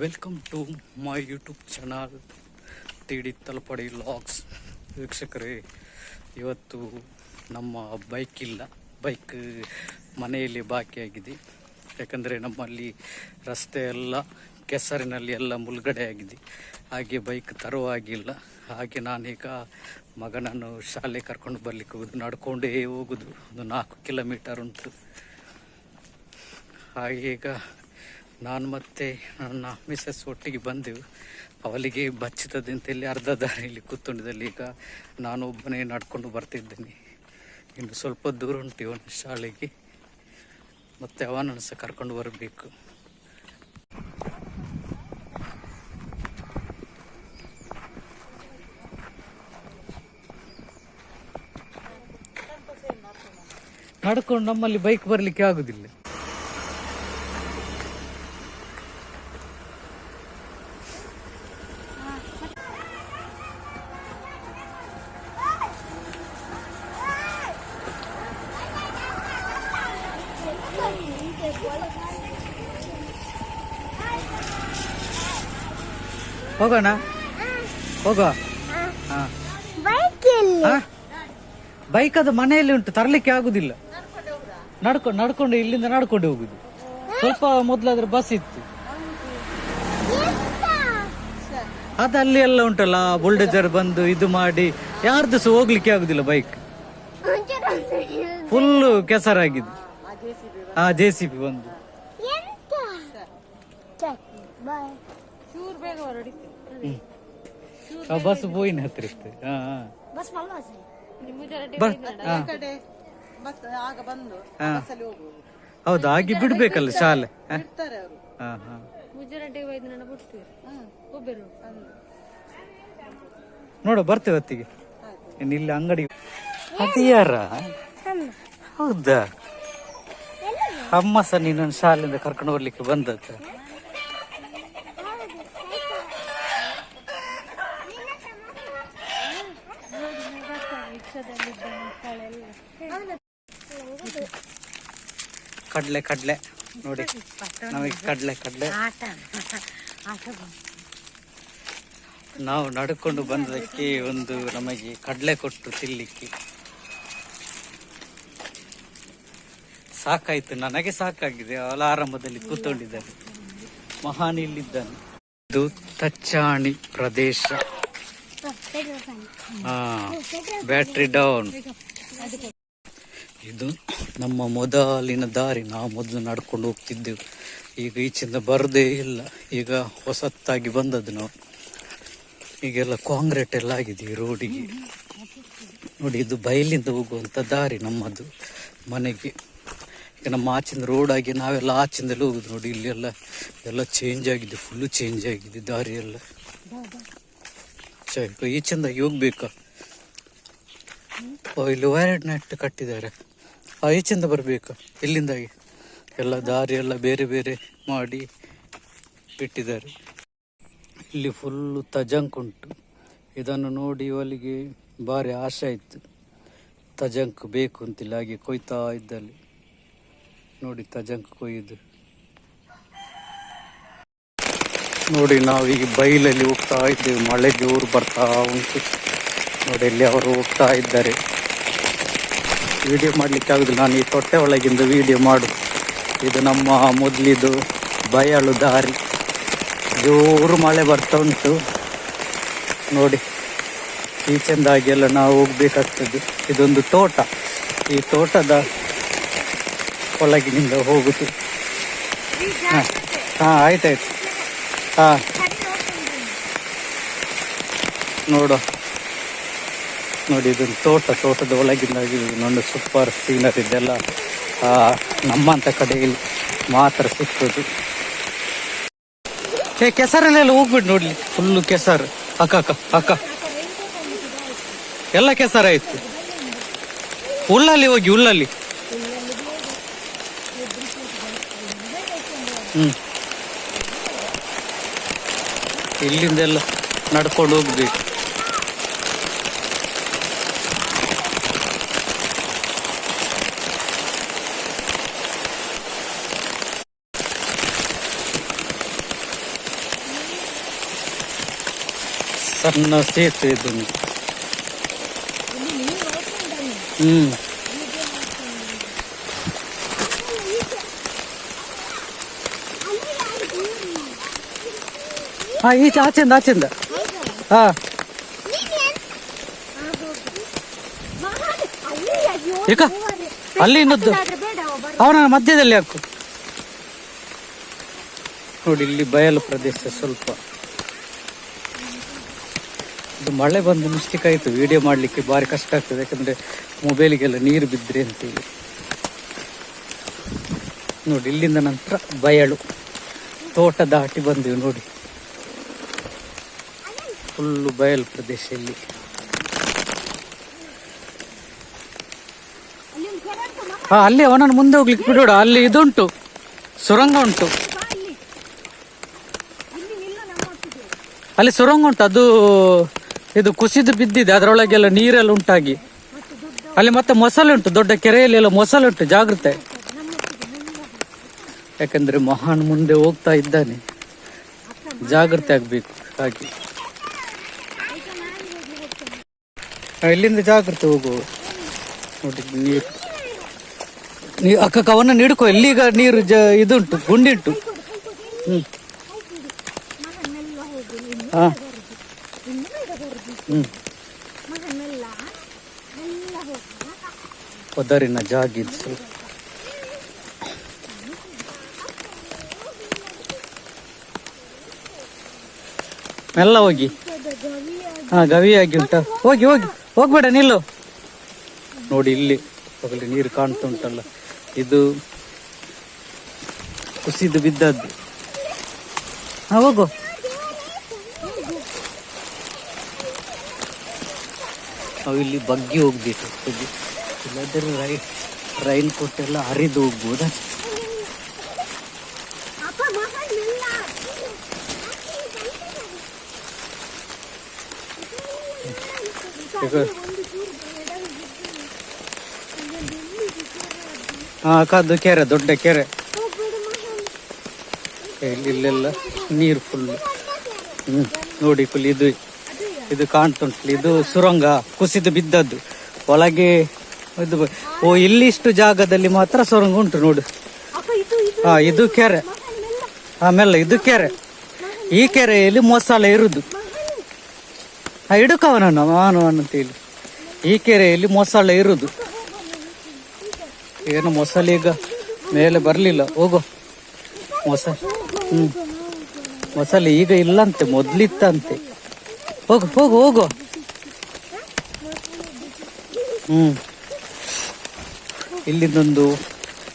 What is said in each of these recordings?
Welcome to my YouTube channel Tidi Talapadi logs ವೀಕ್ಷಕರೇ, ಇವತ್ತು ನಮ್ಮ ಬೈಕ್ ಇಲ್ಲ. ಬೈಕ್ ಮನೆಯಲ್ಲಿ ಬಾಕಿಯಾಗಿದೆ ಯಾಕಂದರೆ ನಮ್ಮಲ್ಲಿ ರಸ್ತೆ ಎಲ್ಲ, ಕೆಸರಿನಲ್ಲಿ ಎಲ್ಲ ಮುಳುಗಡೆ ಆಗಿದೆ. ಹಾಗೆ ಬೈಕ್ ತರುವಾಗಿಲ್ಲ. ಹಾಗೆ ನಾನೀಗ ಮಗನನ್ನು ಶಾಲೆ ಕರ್ಕೊಂಡು ಬರಲಿಕ್ಕೆ ಹೋಗುದು, ನಡ್ಕೊಂಡೇ ಹೋಗುದು. ಒಂದು ನಾಲ್ಕು ಕಿಲೋಮೀಟರ್ ಉಂಟು. ಹಾಗೆ ಈಗ ನಾನು ಮತ್ತೆ ನನ್ನ ಮಿಸ್ಸಸ್ ಒಟ್ಟಿಗೆ ಬಂದೆವು ಅವಳಿಗೆ ಅಂತ ಹೇಳಿ ಅರ್ಧ ದಾರಿಯಲ್ಲಿ ಕೂತ್ಕೊಂಡಿದ್ದಲ್ಲಿ ಈಗ ನಾನು ಒಬ್ಬನೇ ನಡ್ಕೊಂಡು ಬರ್ತಿದ್ದೇನೆ. ಇನ್ನು ಸ್ವಲ್ಪ ದೂರ ಉಂಟು ಇವನ ಶಾಲೆಗೆ. ಮತ್ತೆ ಅವನನ್ನು ಸಹ ಕರ್ಕೊಂಡು ಬರಬೇಕು. ನಡ್ಕೊಂಡು ನಮ್ಮಲ್ಲಿ ಬೈಕ್ ಬರಲಿಕ್ಕೆ ಆಗುದಿಲ್ಲ. ಹೋಗೋಣ? ಹೋಗೋ? ಹಾ. ಬೈಕ್ ಎಲ್ಲಿ ಹಾ? ಬೈಕ್ ಅದು ಮನೆಯಲ್ಲಿ ಉಂಟು ತರಲಿಕ್ಕೆ ಆಗುದಿಲ್ಲ. ನಡ್ಕೊಂಡು ನಡ್ಕೊಂಡು ಇಲ್ಲಿಂದ ನಡ್ಕೊಂಡು ಹೋಗುದು. ಸ್ವಲ್ಪ ಮೊದ್ಲಾದ್ರೆ ಬಸ್ ಇತ್ತು. ಅದು ಅಲ್ಲಿ ಎಲ್ಲ ಉಂಟಲ್ಲ ಬುಲ್ಡೇಜರ್ ಬಂದು ಇದು ಮಾಡಿ ಯಾರ್ದು ಸಹ ಹೋಗ್ಲಿಕ್ಕೆ ಆಗುದಿಲ್ಲ ಬೈಕ್ ಫುಲ್ಲು ಕೆಸರಾಗಿದೆ. ಆ ಜೆ ಸಿ ಬಿ ಬಂದು ಆ ಬಸ್ ಬೋಯಿನ ಹತ್ರ ಇತ್ತು ಹಾ ಹಾ. ಬಸ್ ಮಲ್ವಾಸ. ಬಸ್ ಹಾ. ಕಡೆ ಮತ್ತೆ ಆಗ ಬಂದು ಹಾ. ಬಸ್ಸಲ್ಲಿ ಹೋಗುವುದು. ಹೌದು ಹಾಗೆ ಬಿಡ್ಬೇಕಲ್ಲ ಶಾಲೆ. ಹಾ. ಇರ್ತಾರೆ ಅವರು. ಹಾ ಹಾ. ಮುಜರಾಟಿಗೆ ಒಯ್ದು ನನ್ನ ಬಿಡ್ತೀವಿ. ಒಬ್ಬರು. ನೋಡು ಬರ್ತೇವೆ ಹೊತ್ತಿಗೆ ಇನ್ನು ಇಲ್ಲಿ ಅಂಗಡಿ ಅತಿಯಾರ ಯಾರ ಹೌದಾ ಅಮ್ಮ ಸಹ ನೀನು ಶಾಲೆಯಿಂದ ಕರ್ಕೊಂಡು ಹೋಗ್ಲಿಕ್ಕೆ ಬಂದದ್ದು. ಕಡ್ಲೆ ಕಡ್ಲೆ. ನೋಡಿ ನಮಗೆ ಕಡ್ಲೆ ಕಡ್ಲೆ. ನಾವು ನಡ್ಕೊಂಡು ಬಂದದಕ್ಕೆ ಒಂದು ನಮಗೆ ಕಡಲೆ ಕೊಟ್ಟು ತಿನ್ಲಿಕ್ಕೆ. ಸಾಕಾಯ್ತು ನನಗೆ ಸಾಕಾಗಿದೆ. ಅವಳ ಆರಂಭದಲ್ಲಿ ಕೂತ್ಕೊಂಡಿದ್ದಾನೆ. ಮಹಾನ್ ಇಲ್ಲಿದ್ದಾನೆ. ಇದು ತಚ್ಚಾಣಿ ಪ್ರದೇಶ. ಹಾ ಬ್ಯಾಟ್ರಿ ಡೌನ್. ಇದು ನಮ್ಮ ಮೊದಲಿನ ದಾರಿ. ನಾವು ಮೊದಲು ನಡ್ಕೊಂಡು ಹೋಗ್ತಿದ್ದೆವು. ಈಗ ಈಚಿಂದ ಬರದೇ ಇಲ್ಲ. ಈಗ ಹೊಸತ್ತಾಗಿ ಬಂದದ್ದು ನಾವು. ಈಗೆಲ್ಲ ಕಾಂಕ್ರೀಟ್ ಎಲ್ಲ ಆಗಿದೆ ರೋಡಿಗೆ ನೋಡಿ, ಇದು ಬಯಲಿಂದ ಹೋಗುವಂಥ ದಾರಿ ನಮ್ಮದು, ಮನೆಗೆ. ಈಗ ನಮ್ಮ ಆಚಿಂದ ರೋಡಾಗಿ ನಾವೆಲ್ಲ ಆಚಿಂದಲೇ ಹೋಗುದು ನೋಡಿ ಇಲ್ಲಿ ಎಲ್ಲ ಎಲ್ಲ ಚೇಂಜ್ ಆಗಿದೆ ಫುಲ್ಲು ಚೇಂಜ್ ಆಗಿದೆ ದಾರಿ ಎಲ್ಲ. ಈಚಿಂದಾಗಿ ಹೋಗ್ಬೇಕಾ? ಇಲ್ಲಿ ವೈರ್ ನೆಟ್ ಕಟ್ಟಿದ್ದಾರೆ. ಆ ಈಚಿಂದ ಬರಬೇಕು. ಇಲ್ಲಿಂದಾಗಿ ಎಲ್ಲ ದಾರಿ ಎಲ್ಲ ಬೇರೆ ಬೇರೆ ಮಾಡಿ ಬಿಟ್ಟಿದ್ದಾರೆ ಇಲ್ಲಿ ಫುಲ್ಲು ತಜಂಕ್ ಉಂಟು. ಇದನ್ನು ನೋಡಿ ಇವಳಿಗೆ ಭಾರಿ ಆಸೆ ಆಯಿತು. ತಜಂಕ್ ಬೇಕು ಅಂತಿಲ್ಲ, ಹಾಗೆ ಕೊಯ್ತಾ ಇದ್ದಲ್ಲಿ ನೋಡಿ ತಜಂಕ್ ಕೊಯ್ದು. ನೋಡಿ ನಾವು ಈಗ ಬೈಲಲ್ಲಿ ಹೋಗ್ತಾ ಇದ್ದೇವೆ. ಮಳೆ ಜೋರು ಬರ್ತಾ ಉಂಟು. ನೋಡಿ ಇಲ್ಲಿ ಅವರು ಹೋಗ್ತಾ ಇದ್ದಾರೆ. ವಿಡಿಯೋ ಮಾಡಲಿಕ್ಕೆ ಆಗೋದಿಲ್ಲ. ನಾನು ಈ ತೊಟ್ಟೆ ಒಳಗಿಂದ ವಿಡಿಯೋ ಮಾಡು. ಇದು ನಮ್ಮ ಮೊದಲಿದು ಬಯಲು ದಾರಿ. ಜೋರು ಮಳೆ ಬರ್ತಾ ಉಂಟು. ನೋಡಿ ಈಚೆಂದಾಗಿ ಎಲ್ಲ ನಾವು ಹೋಗಬೇಕಾಗ್ತದೆ. ಇದೊಂದು ತೋಟ. ಈ ತೋಟದ ಒಳಗಿನಿಂದ ಹೋಗುದು. ಹಾಂ ಹಾಂ, ಆಯ್ತಾಯ್ತು. ಹಾಂ. ನೋಡು ನೋಡಿ ಇದು ತೋಟ, ತೋಟದ ಒಳಗಿಂದ ನೋಡಿ ಸೂಪರ್ ಸೀನರಿ ಇದೆಲ್ಲ ನಮ್ಮಂತ ಕಡೆಯಲ್ಲಿ ಮಾತ್ರ ಸಿಕ್ತದು ಏ ಕೆಸರಲ್ಲೆಲ್ಲ ಹೋಗ್ಬಿಟ್ಟು ನೋಡ್ಲಿ ಫುಲ್ಲು ಕೆಸರು. ಅಕ್ಕ ಅಕ್ಕ ಅಕ್ಕ. ಎಲ್ಲ ಕೆಸರಾಯ್ತು. ಉಳ್ಳಲ್ಲಿ ಹೋಗಿ, ಉಳ್ಳಲ್ಲಿ. ಹ್ಮ್. ಇಲ್ಲಿಂದೆಲ್ಲ ನಡ್ಕೊಂಡು ಹೋಗ್ಬೇಕು. ಸಣ್ಣ ಸೇತುವೆ ಇದು. ಹ್ಮ್. ಹಾ ಈಚೆ ಆಚೆಂದ ಆಚೆಂದ ಹಾ. ಈಗ ಅಲ್ಲಿ ಇನ್ನೊಂದು ಅವನ ಮಧ್ಯದಲ್ಲಿ ಹಾಕು. ನೋಡಿ, ಇಲ್ಲಿ ಬಯಲು ಪ್ರದೇಶ ಸ್ವಲ್ಪ. ಇದು ಮಳೆ ಬಂದು ಮಿಸ್ಟೇಕ್ ಆಯಿತು ವಿಡಿಯೋ ಮಾಡಲಿಕ್ಕೆ ಭಾರಿ ಕಷ್ಟ ಆಗ್ತದೆ. ಯಾಕಂದರೆ ಮೊಬೈಲಿಗೆಲ್ಲ ನೀರು ಬಿದ್ದರೆ ಅಂತೇಳಿ ನೋಡಿ, ಇಲ್ಲಿಂದ ನಂತರ ಬಯಲು. ತೋಟ ದಾಟಿ ಬಂದೆವು ನೋಡಿ. ಫುಲ್ಲು ಬಯಲು ಪ್ರದೇಶ ಇಲ್ಲಿ. ಹಾ, ಅಲ್ಲಿ ಅವನನ್ನು ಮುಂದೆ ಹೋಗ್ಲಿಕ್ಕೆ ಬಿಡೋಣ. ಅಲ್ಲಿ ಇದುಂಟು. ಸುರಂಗ ಉಂಟು. ಅಲ್ಲಿ ಸುರಂಗ ಉಂಟು. ಅದು ಇದು ಕುಸಿದು ಬಿದ್ದಿದೆ, ಅದರೊಳಗೆಲ್ಲ ನೀರೆಲ್ಲ ಉಂಟಾಗಿ. ಅಲ್ಲಿ ಮತ್ತೆ ಮೊಸಲುಂಟು ದೊಡ್ಡ ಕೆರೆಯಲ್ಲಿ ಎಲ್ಲ ಮೊಸಲುಂಟು ಜಾಗ್ರತೆ. ಯಾಕಂದ್ರೆ ಮಹಾನ್ ಮುಂದೆ ಹೋಗ್ತಾ ಇದ್ದಾನೆ. ಜಾಗ್ರತೆ ಆಗ್ಬೇಕು, ಹಾಗೆ. ಇಲ್ಲಿಂದ ಜಾಗ್ರತೆ ಹೋಗುವ ನೋಡಿ, ನೀರು. ನೀ, ಅಕ್ಕ, ಕವನ ನೀಡ್ಕೊ ಎಲ್ಲಿಗ ನೀರು ಜ, ಇದುಂಟು ಗುಂಡಿಂಟು ಹ್ಮ್. ಹಾ. ಪದರಿನ ಸ್ವಲ್ಪ ಮೆಲ್ಲ ಹೋಗಿ. ಹಾ ಗವಿಯಾಗಿ ಉಂಟ ಹೋಗಿ ಹೋಗಿ. ಹೋಗ್ಬೇಡ, ನಿಲ್ಲು. ನೋಡಿ, ಇಲ್ಲಿ ಹೋಗಲಿ ನೀರು ಕಾಣ್ತಾ ಉಂಟಲ್ಲ ಇದು ಕುಸಿದು ಬಿದ್ದದ್ದು. ಹಾ, ಹೋಗು. ನಾವು ಇಲ್ಲಿ ಬಗ್ಗಿ ಹೋಗ್ಬೇಕು. ಇಲ್ಲಿ ಇಲ್ಲದ್ರೆ ರೈ ರೈನ್ ಕೋಟ್ ಎಲ್ಲ ಹರಿದು ಹೋಗ್ಬೋದ? ಹಾ ಕಾದು ಕೆರೆ ದೊಡ್ಡ ಕೆರೆ. ಇಲ್ಲಿ- ಇಲ್ಲೆಲ್ಲ ನೀರು ಫುಲ್ ಹ್ಮ್ ನೋಡಿ ಫುಲ್ ಇದು. ಇದು ಕಾಣ್ತುಂಟು ಇದು ಸುರಂಗ ಕುಸಿದು ಬಿದ್ದದ್ದು. ಒಳಗೆ ಇದು ಓ ಇಲ್ಲಿಷ್ಟು ಜಾಗದಲ್ಲಿ ಮಾತ್ರ ಸುರಂಗ ಉಂಟು ನೋಡು. ಹಾ ಇದು ಕೆರೆ. ಆಮೇಲೆ ಇದು ಕೆರೆ. ಈ ಕೆರೆಯಲ್ಲಿ ಮೊಸಳೆ ಇರುದು. ಹಾ ಇಡುಕವನನ್ನು ಅಂತ ಅಂತೇಳಿ ಈ ಕೆರೆಯಲ್ಲಿ ಮೊಸಳೆ ಇರುದು. ಏನು ಮೊಸಳೆ ಈಗ ಮೇಲೆ ಬರಲಿಲ್ಲ. ಹೋಗೋ. ಮೊಸ ಹ್ಞೂ ಮೊಸಳೆ ಈಗ ಇಲ್ಲಂತೆ ಮೊದ್ಲಿತ್ತಂತೆ. ಹೋಗು ಹೋಗು ಹೋಗು. ಹ್ಮ್. ಇಲ್ಲಿಂದೊಂದು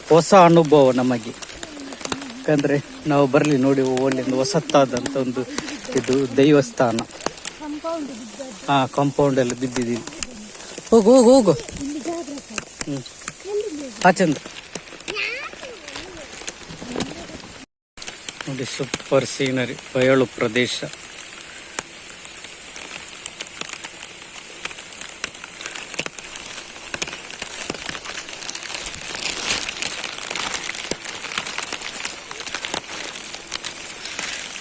ಹೊಸ ಅನುಭವ ನಮಗೆ. ಯಾಕಂದ್ರೆ ನಾವು ಬರಲಿ ನೋಡಿ ಅಲ್ಲಿಂದ ಹೊಸತ್ತಾದಂಥ ಒಂದು ಇದು ದೈವಸ್ಥಾನ. ಹಾ ಕಾಂಪೌಂಡ್ ಎಲ್ಲ ಬಿದ್ದಿದೆ ಇಲ್ಲಿ. ಹೋಗು ಹೋಗು ಹೋಗು. ಹ್ಮ್. ಆ ನೋಡಿ ಸೂಪರ್ ಸೀನರಿ ಬಯಲು ಪ್ರದೇಶ.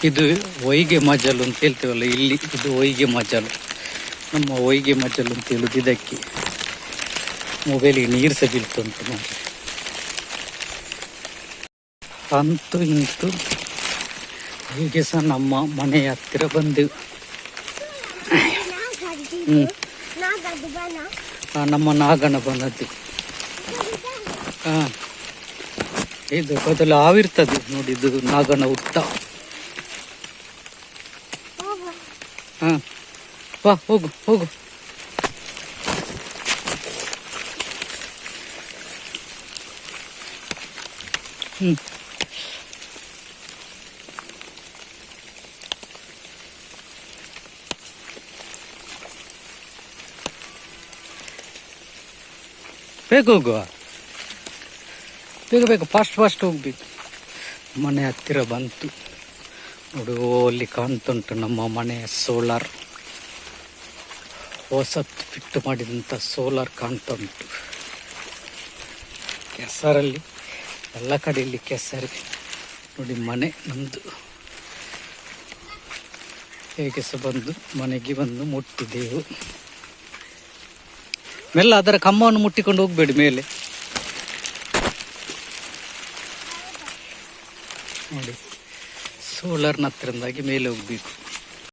ಇದು ಹೊಯ್ಗೆ ಮಜಲು ಅಂತ ಹೇಳ್ತೇವಲ್ಲ, ಇಲ್ಲಿ ಇದು ಹೊಯ್ಗೆ ಮಜಲು. ನಮ್ಮ ಹೊಯ್ಗೆ ಮಜಲು ಅಂತ ಹೇಳುದು ಇದಕ್ಕೆ. ಮೊಬೈಲಿಗೆ ನೀರು ಸಹ ಬೀಳ್ತುಂಟು ನೋಡಿ. ಅಂತೂ ಇಂತು ಹೀಗೆ ಸಹ ನಮ್ಮ ಮನೆಯ ಹತ್ತಿರ ಬಂದೆವು ನಮ್ಮ ನಾಗನ ಬಂದದ್ದು ಹಾ ಇದು ಬದಲು ಆವಿರ್ತದೆ ನೋಡಿದ್ದು ನಾಗಣ್ಣ ಹುಟ್ಟ. ಹಾ ಬಾ ಹೋಗು ಹೋಗು. ಹ್ಮ್. ಬೇಗ ಹೋಗುವ ಬೇಗ ಬೇಗ ಫಾಸ್ಟ್ ಫಾಸ್ಟ್ ಹೋಗ್ಬೇಕು. ಮನೆ ಹತ್ತಿರ ಬಂತು. ನೋಡು, ಅಲ್ಲಿ ಕಾಣ್ತುಂಟು ನಮ್ಮ ಮನೆಯ ಸೋಲಾರ್. ಹೊಸತ್ ಫಿಟ್ ಮಾಡಿದಂಥ ಸೋಲಾರ್ ಕಾಣ್ತಾ ಉಂಟು ಕೆಸರಲ್ಲಿ, ಎಲ್ಲ ಕಡೆಯಲ್ಲಿ ಕೆಸರು. ನೋಡಿ, ಮನೆ ನಮ್ಮದು ಹೇಗೆ ಸಹ ಬಂದು, ಮನೆಗೆ ಬಂದು ಮುಟ್ಟಿದೆವು. ಮೆಲ್ಲ ಅದರ ಕಂಬವನ್ನು ಮುಟ್ಟಿಕೊಂಡು ಹೋಗಬೇಡಿ ಮೇಲೆ. ಸೋಲಾರ್ನ ಹತ್ತಿರದಾಗಿ ಮೇಲೆ ಹೋಗ್ಬೇಕು.